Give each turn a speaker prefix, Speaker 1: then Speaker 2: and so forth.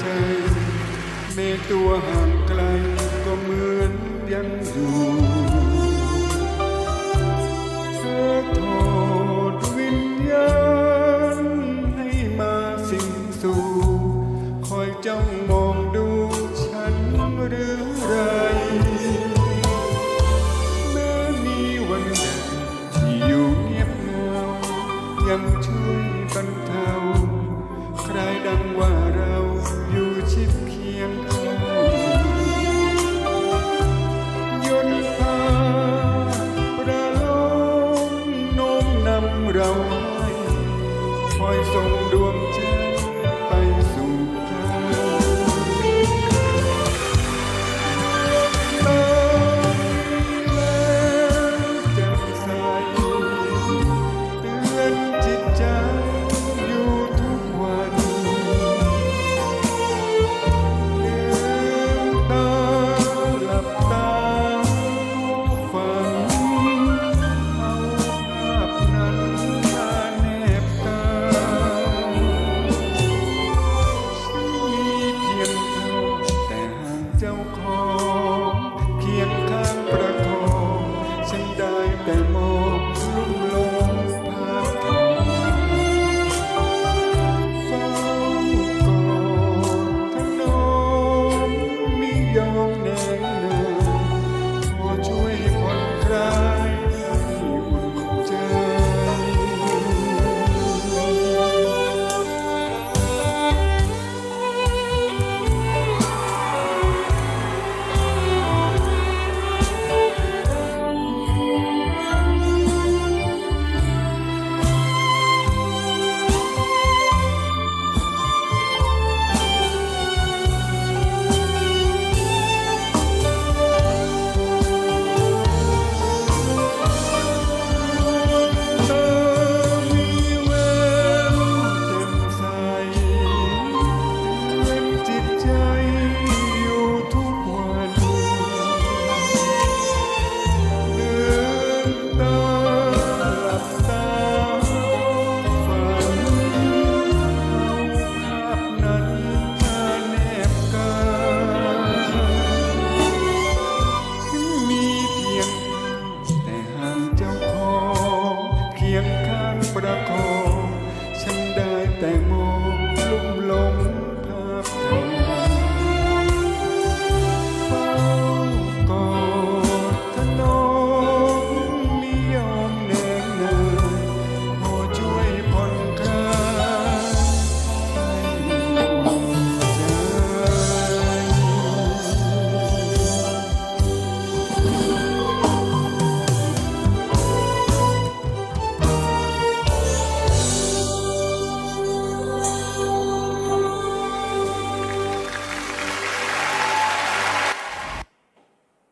Speaker 1: ใจ แม้ตัวห่างไกลก็เหมือนยังอยู่เธอถอดวิญญาณให้มาสิงสู่คอยจ้องมองดูฉันหรือไรเมื่อมีวันหนที่อยู่เงียบเงายังเชื่อ เราให้คอยส่งดวง ฉันได้แต่มอง